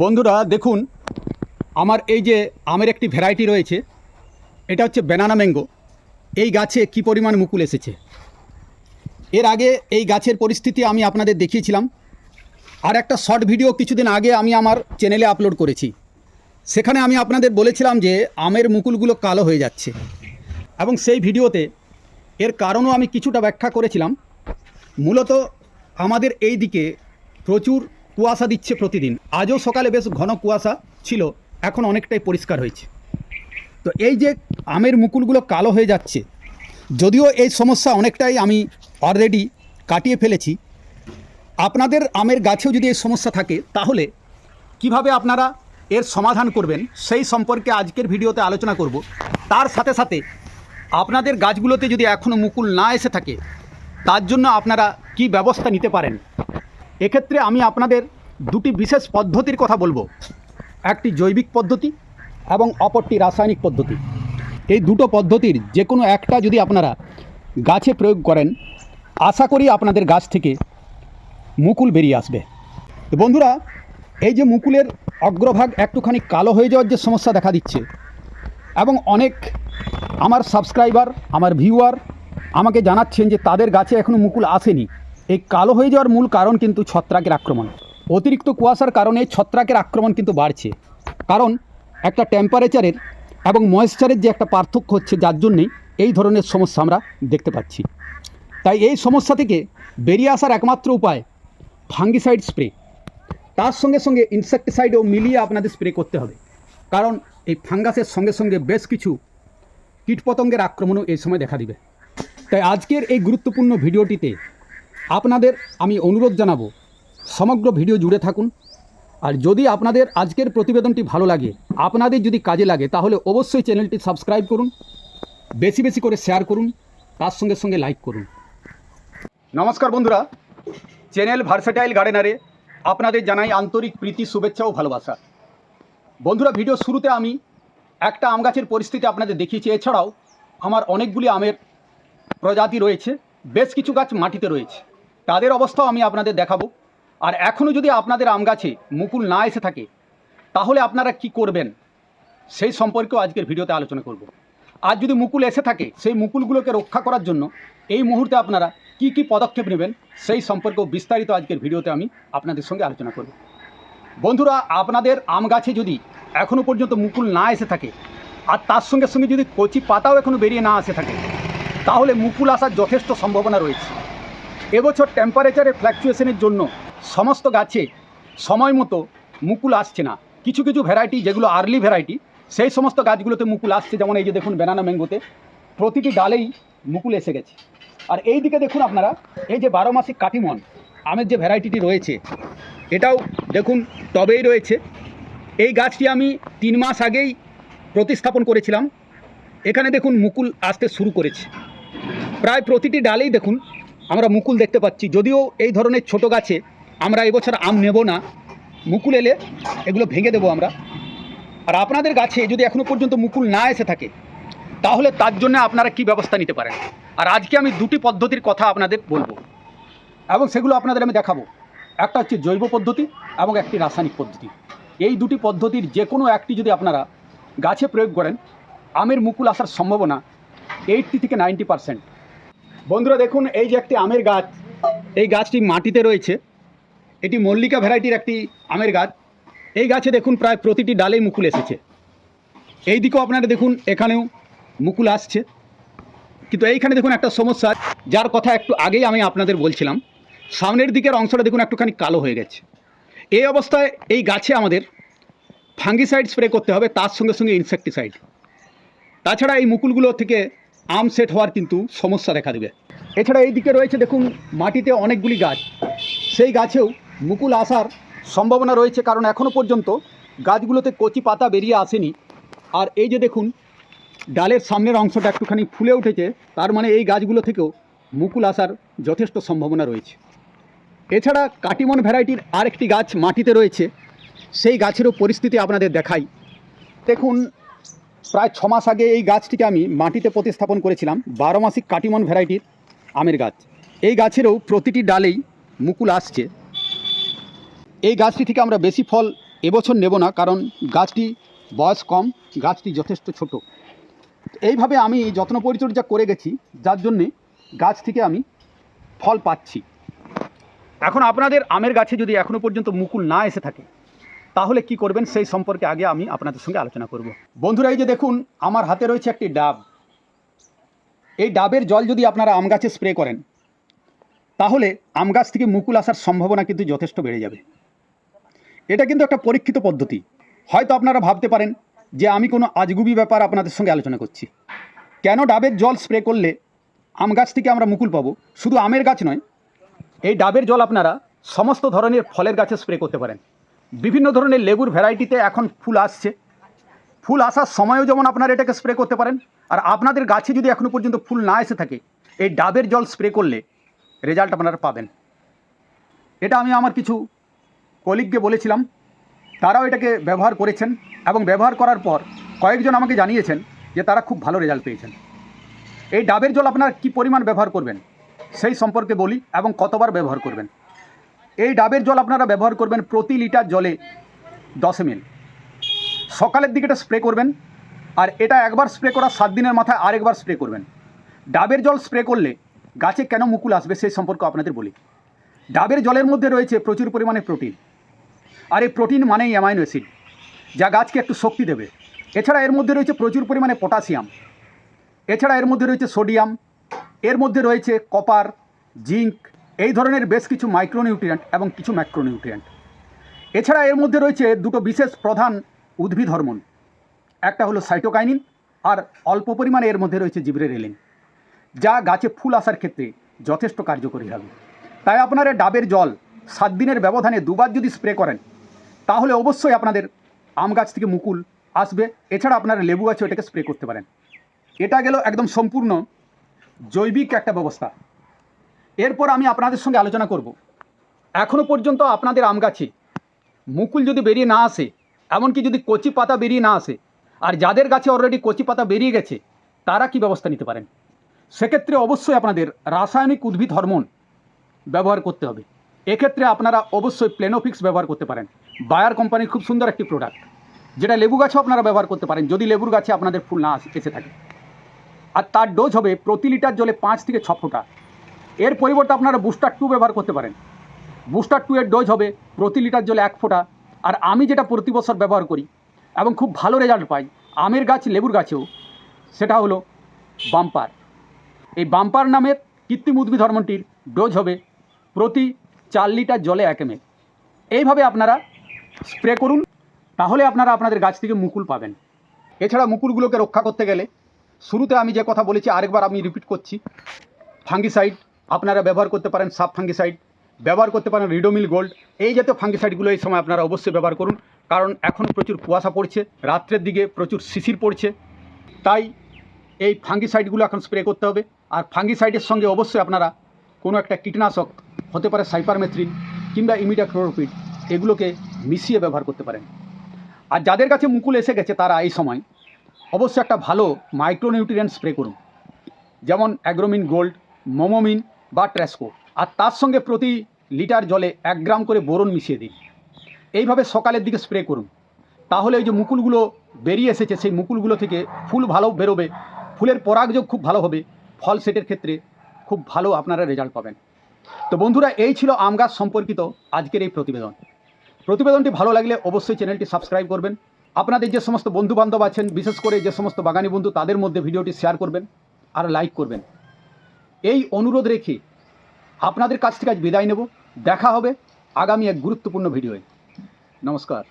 বন্ধুরা, দেখুন, আমার এই যে আমের একটি ভ্যারাইটি রয়েছে, এটা হচ্ছে ব্যানানা ম্যাঙ্গো এই গাছে কি পরিমাণ মুকুল এসেছে? এর আগে এই গাছের পরিস্থিতি আমি আপনাদের দেখিয়েছিলাম। আর একটা শর্ট ভিডিও কিছুদিন আগে আমি আমার চ্যানেলে আপলোড করেছি। সেখানে আমি আপনাদের বলেছিলাম যে আমের মুকুলগুলো কালো হয়ে যাচ্ছে। এবং সেই ভিডিওতে এর কারণও আমি কিছুটা ব্যাখ্যা করেছিলাম। মূলত আমাদের এই দিকে প্রচুর কুয়াশা দিচ্ছে প্রতিদিন। আজও সকালে বেশ ঘন কুয়াশা ছিল, এখন অনেকটাই পরিষ্কার হয়েছে। তো এই যে আমের মুকুলগুলো কালো হয়ে যাচ্ছে, যদিও এই সমস্যা অনেকটাই আমি অলরেডি কাটিয়ে ফেলেছি। আপনাদের আমের গাছেও যদি এই সমস্যা থাকে, তাহলে কীভাবে আপনারা এর সমাধান করবেন, সেই সম্পর্কে আজকের ভিডিওতে আলোচনা করব। তার সাথে সাথে আপনাদের গাছগুলোতে যদি এখনও মুকুল না এসে থাকে, তার জন্য আপনারা কি ব্যবস্থা নিতে পারেন? এক্ষেত্রে আমি আপনাদের দুটি বিশেষ পদ্ধতির কথা বলব। একটি জৈবিক পদ্ধতি এবং অপরটি রাসায়নিক পদ্ধতি। এই দুটো পদ্ধতির যে কোনো একটা যদি আপনারা গাছে প্রয়োগ করেন, আশা করি আপনাদের গাছ থেকে মুকুল বেরিয়ে আসবে। তো বন্ধুরা, এই যে মুকুলের অগ্রভাগ একটুখানি কালো হয়ে যাওয়ার যে সমস্যা দেখা দিচ্ছে, এবং অনেক আমার সাবস্ক্রাইবার, আমার ভিউয়ার আমাকে জানাচ্ছেন যে তাদের গাছে এখনও মুকুল আসেনি। এই কালো হয়ে যাওয়ার মূল কারণ কিন্তু ছত্রাকের আক্রমণ। অতিরিক্ত কুয়াশার কারণে ছত্রাকের আক্রমণ কিন্তু বাড়ছে। কারণ একটা টেম্পারেচারের এবং ময়েশ্চারের যে একটা পার্থক্য হচ্ছে, যার জন্যেই এই ধরনের সমস্যা আমরা দেখতে পাচ্ছি। তাই এই সমস্যা থেকে বেরিয়ে আসার একমাত্র উপায় ফাঙ্গিসাইড স্প্রে তার সঙ্গে সঙ্গে ইনসেকটিসাইডও মিলিয়ে আপনাদের স্প্রে করতে হবে। কারণ এই ফাঙ্গাসের সঙ্গে সঙ্গে বেশ কিছু কীটপতঙ্গের আক্রমণও এই সময় দেখা দিবে। তাই আজকের এই গুরুত্বপূর্ণ ভিডিওটিতে আপনাদের আমি অনুরোধ জানাব, সমগ্র ভিডিও জুড়ে থাকুন। আর যদি আপনাদের আজকের প্রতিবেদনটি ভালো লাগে, আপনাদের যদি কাজে লাগে, তাহলে অবশ্যই চ্যানেলটি সাবস্ক্রাইব করুন, বেশি বেশি করে শেয়ার করুন, তার সঙ্গে সঙ্গে লাইক করুন। নমস্কার বন্ধুরা, চ্যানেল ভার্সেটাইল গার্ডেনারে আপনাদের জানাই আন্তরিক প্রীতি, শুভেচ্ছা ও ভালোবাসা। বন্ধুরা, ভিডিও শুরুতে আমি একটা আম গাছের পরিস্থিতি আপনাদের দেখিয়েছি। এছাড়াও আমার অনেকগুলি আমের প্রজাতি রয়েছে, বেশ কিছু গাছ মাটিতে রয়েছে। তাদের অবস্থাও আমি আপনাদের দেখাবো। আর এখনও যদি আপনাদের আম গাছে মুকুল না এসে থাকে, তাহলে আপনারা কি করবেন? সেই সম্পর্কেও আজকের ভিডিওতে আলোচনা করব। আর যদি মুকুল এসে থাকে, সেই মুকুলগুলোকে রক্ষা করার জন্য এই মুহূর্তে আপনারা কি কি পদক্ষেপ নেবেন, সেই সম্পর্কেও বিস্তারিত আজকের ভিডিওতে আমি আপনাদের সঙ্গে আলোচনা করব। বন্ধুরা, আপনাদের আম গাছে যদি এখনও পর্যন্ত মুকুল না এসে থাকে, আর তার সঙ্গে সঙ্গে যদি কচি পাতাও এখনও বেরিয়ে না আসে থাকে, তাহলে মুকুল আসার যথেষ্ট সম্ভাবনা রয়েছে। এবছর টেম্পারেচারের ফ্ল্যাকচুয়েশনের জন্য সমস্ত গাছে সময় মতো মুকুল আসছে না। কিছু কিছু ভ্যারাইটি যেগুলো আর্লি ভ্যারাইটি সেই সমস্ত গাছগুলোতে মুকুল আসছে। যেমন এই যে দেখুন ব্যানানা ম্যাঙ্গোতে প্রতিটি ডালেই মুকুল এসে গেছে। আর এই দিকে দেখুন আপনারা, এই যে বারো মাসিক কাটিমন, আমের যে ভ্যারাইটিটি রয়েছে, এটাও দেখুন টবেই রয়েছে। এই গাছটি আমি তিন মাস আগেই প্রতিস্থাপন করেছিলাম। এখানে দেখুন মুকুল আসতে শুরু করেছে। প্রায় প্রতিটি ডালেই দেখুন আমরা মুকুল দেখতে পাচ্ছি। যদিও এই ধরনের ছোট গাছে আমরা এবছর আম নেব না। মুকুল এলে এগুলো ভেঙে দেবো আমরা। আর আপনাদের গাছে যদি এখনও পর্যন্ত মুকুল না এসে থাকে, তাহলে তার জন্য আপনারা কি ব্যবস্থা নিতে পারেন? আর আজকে আমি দুটি পদ্ধতির কথা আপনাদের বলব। এবং সেগুলো আপনাদের আমি দেখাবো। একটা হচ্ছে জৈব পদ্ধতি এবং একটি রাসায়নিক পদ্ধতি। এই দুটি পদ্ধতির যে কোনো একটি যদি আপনারা গাছে প্রয়োগ করেন, আমের মুকুল আসার সম্ভাবনা এইটটি থেকে নাইনটি পারসেন্ট। বন্ধুরা দেখুন, এই যে একটি আমের গাছ, এই গাছটি মাটিতে রয়েছে। এটি মল্লিকা ভ্যারাইটির একটি আমের গাছ। এই গাছে দেখুন, প্রায় প্রতিটি ডালেই মুকুল এসেছে। এই দিকেও আপনারা দেখুন, এখানেও মুকুল আসছে। কিন্তু এইখানে দেখুন একটা সমস্যা, যার কথা একটু আগেই আমি আপনাদের বলছিলাম। সামনের দিকের অংশটা দেখুন, একটুখানি কালো হয়ে গেছে। এই অবস্থায় এই গাছে আমাদের ফাঙ্গিসাইড স্প্রে করতে হবে, তার সঙ্গে সঙ্গে ইনসেকটিসাইড। তাছাড়া এই মুকুলগুলো থেকে আম সেট হওয়ার কিন্তু সমস্যা দেখা দেবে। এছাড়া এই দিকে রয়েছে দেখুন, মাটিতে অনেকগুলি গাছ। সেই গাছেও মুকুল আসার সম্ভাবনা রয়েছে কারণ এখনও পর্যন্ত গাছগুলোতে কচি পাতা বেরিয়ে আসেনি। আর এই যে দেখুন, ডালের সামনের অংশটা একটুখানি ফুলে উঠেছে, তার মানে এই গাছগুলো থেকেও মুকুল আসার যথেষ্ট সম্ভাবনা রয়েছে। এছাড়া কাটিমন ভ্যারাইটির আরেকটি গাছ মাটিতে রয়েছে, সেই গাছেরও পরিস্থিতি আপনাদের দেখাই। দেখুন প্রায় ছ মাস আগে এই গাছটিকে আমি মাটিতে প্রতিস্থাপন করেছিলাম। বারো মাসিক কাটিমন ভ্যারাইটির আমের গাছ। এই গাছেরও প্রতিটি ডালেই মুকুল আসছে। এই গাছটি থেকে আমরা বেশি ফল এবছর নেব না, কারণ গাছটি বয়স কম, গাছটি যথেষ্ট ছোট। এইভাবে আমি যত্ন পরিচর্যা করে গেছি, যার জন্যে গাছ থেকে আমি ফল পাচ্ছি। এখন আপনাদের আমের গাছে যদি এখনও পর্যন্ত মুকুল না এসে থাকে তাহলে কি করবেন সেই সম্পর্কে আগে আমি আপনাদের সঙ্গে আলোচনা করব। বন্ধুরা, এই যে দেখুন, আমার হাতে রয়েছে একটি ডাব। এই ডাবের জল যদি আপনারা আম গাছে স্প্রে করেন, তাহলে আম গাছ থেকে মুকুল আসার সম্ভাবনা কিন্তু যথেষ্ট বেড়ে যাবে। এটা কিন্তু একটা পরীক্ষিত পদ্ধতি। হয়তো আপনারা ভাবতে পারেন যে আমি কোনো আজগুবি ব্যাপার আপনাদের সঙ্গে আলোচনা করছি। কেন ডাবের জল স্প্রে করলে আম গাছ থেকে আমরা মুকুল পাবো? শুধু আমের গাছ নয়, এই ডাবের জল আপনারা সমস্ত ধরনের ফলের গাছে স্প্রে করতে পারেন। বিভিন্ন ধরনের লেবুর ভ্যারাইটিতে এখন ফুল আসছে। ফুল আসার সময়ও যেমন আপনারা এটাকে স্প্রে করতে পারেন, আর আপনাদের গাছে যদি এখনও পর্যন্ত ফুল না এসে থাকে, এই ডাবের জল স্প্রে করলে রেজাল্ট আপনারা পাবেন। এটা আমি আমার কিছু কলিগকে বলেছিলাম, তারাও এটাকে ব্যবহার করেছেন এবং ব্যবহার করার পর কয়েকজন আমাকে জানিয়েছেন যে তারা খুব ভালো রেজাল্ট পেয়েছেন। এই ডাবের জল আপনারা কী পরিমাণ ব্যবহার করবেন, সেই সম্পর্কে বলি এবং কতবার ব্যবহার করবেন। এই ডাবের জল আপনারা ব্যবহার করবেন প্রতি লিটার জলে দশ এমএল সকালের দিকে এটা স্প্রে করবেন, আর এটা একবার স্প্রে করার সাত দিনের মাথায় আরেকবার স্প্রে করবেন। ডাবের জল স্প্রে করলে গাছে কেন মুকুল আসবে সেই সম্পর্কে আপনাদের বলি। ডাবের জলের মধ্যে রয়েছে প্রচুর পরিমাণে প্রোটিন আর এই প্রোটিন মানেই অ্যামাইনো অ্যাসিড যা গাছকে একটু শক্তি দেবে। এছাড়া এর মধ্যে রয়েছে প্রচুর পরিমাণে পটাশিয়াম এছাড়া এর মধ্যে রয়েছে সোডিয়াম এর মধ্যে রয়েছে কপার জিঙ্ক এই ধরনের বেশ কিছু মাইক্রোনিউট্রিয়েন্ট এবং কিছু ম্যাক্রোনিউট্রিয়েন্ট। এছাড়া এর মধ্যে রয়েছে দুটো বিশেষ প্রধান উদ্ভিদ হরমোন। একটা হলো সাইটোকাইনিন আর অল্প পরিমাণে এর মধ্যে রয়েছে জিব্রেরেলিন, যা গাছে ফুল আসার ক্ষেত্রে যথেষ্ট কার্যকরী হবে। তাই আপনারা ডাবের জল সাত দিনের ব্যবধানে দুবার যদি স্প্রে করেন, তাহলে অবশ্যই আপনাদের আম গাছ থেকে মুকুল আসবে। এছাড়া আপনারা লেবু গাছে এটাকে স্প্রে করতে পারেন। এটা গেল একদম সম্পূর্ণ জৈবিক একটা ব্যবস্থা। এরপর আমি আপনাদের সঙ্গে আলোচনা করব। এখনও পর্যন্ত আপনাদের আম গাছে মুকুল যদি বেরিয়ে না আসে, এমনকি যদি কচি পাতা বেরিয়ে না আসে, আর যাদের গাছে অলরেডি কচি পাতা বেরিয়ে গেছে, তারা কি ব্যবস্থা নিতে পারেন? সেক্ষেত্রে অবশ্যই আপনাদের রাসায়নিক উদ্ভিদ হরমোন ব্যবহার করতে হবে। এক্ষেত্রে আপনারা অবশ্যই প্লেনোফিক্স ব্যবহার করতে পারেন। বায়ার কোম্পানির খুব সুন্দর একটি প্রোডাক্ট যেটা লেবু গাছেও আপনারা ব্যবহার করতে পারেন, যদি লেবুর গাছে আপনাদের ফুল না এসে থাকে। আর তার ডোজ হবে প্রতি লিটার জলে পাঁচ থেকে ছ ফোঁটা। এর পরিবর্তে আপনারা বুস্টার টু ব্যবহার করতে পারেন। বুস্টার টু এর ডোজ হবে প্রতি লিটার জলে এক ফোঁটা। আর আমি যেটা প্রতি বছর ব্যবহার করি এবং খুব ভালো রেজাল্ট পাই আমের গাছ, লেবুর গাছেও, সেটা হলো বাম্পার। এই বাম্পার নামের কৃত্রিম উদ্ভিদ হরমোনটির ডোজ হবে প্রতি চার লিটার জলে এক এমএল এইভাবে আপনারা স্প্রে করুন, তাহলে আপনারা আপনাদের গাছ থেকে মুকুল পাবেন। এছাড়া মুকুলগুলোকে রক্ষা করতে গেলে শুরুতে আমি যে কথা বলেছি, আরেকবার আমি রিপিট করছি। ফাঙ্গিসাইড আপনারা ব্যবহার করতে পারেন সাব ফাঙ্গিসাইড ব্যবহার করতে পারেন রিডোমিল গোল্ড এই জাতীয় ফাঙ্গিসাইডগুলো এই সময় আপনারা অবশ্যই ব্যবহার করুন। কারণ এখন প্রচুর কুয়াশা পড়ছে, রাত্রের দিকে প্রচুর শিশির পড়ছে। তাই এই ফাঙ্গিসাইডগুলো এখন স্প্রে করতে হবে। আর ফাঙ্গিসাইডের সঙ্গে অবশ্যই আপনারা কোনো একটা কীটনাশক, হতে পারে সাইপারমেথ্রিন কিংবা ইমিডাক্লোরোপিড এগুলোকে মিশিয়ে ব্যবহার করতে পারেন। আর যাদের কাছে মুকুল এসে গেছে তারা এই সময় অবশ্যই একটা ভালো মাইক্রোনিউট্রিয়েন্ট স্প্রে করুন। যেমন অ্যাগ্রোমিন গোল্ড মোমোমিন বা ট্র্যাসকো আর তার সঙ্গে প্রতি লিটার জলে এক গ্রাম করে বোরন মিশিয়ে দিন। এইভাবে সকালের দিকে স্প্রে করুন। তাহলে ওই যে মুকুলগুলো বেরিয়ে এসেছে, সেই মুকুলগুলো থেকে ফুল ভালো বেরোবে। ফুলের পরাগযোগ খুব ভালো হবে। ফল সেটের ক্ষেত্রে খুব ভালো আপনারা রেজাল্ট পাবেন। তো বন্ধুরা, এই ছিল আম গাছ সম্পর্কিত আজকের এই প্রতিবেদন। প্রতিবেদনটি ভালো লাগলে অবশ্যই চ্যানেলটি সাবস্ক্রাইব করবেন। আপনাদের যে সমস্ত বন্ধু বান্ধব আছেন, বিশেষ করে যে সমস্ত বাগানি বন্ধু, তাদের মধ্যে ভিডিওটি শেয়ার করবেন আর লাইক করবেন। এই অনুরোধ রেখে আপনাদের কাছ থেকে আজ বিদায় নেব। দেখা হবে আগামী এক গুরুত্বপূর্ণ ভিডিওয়ে। নমস্কার।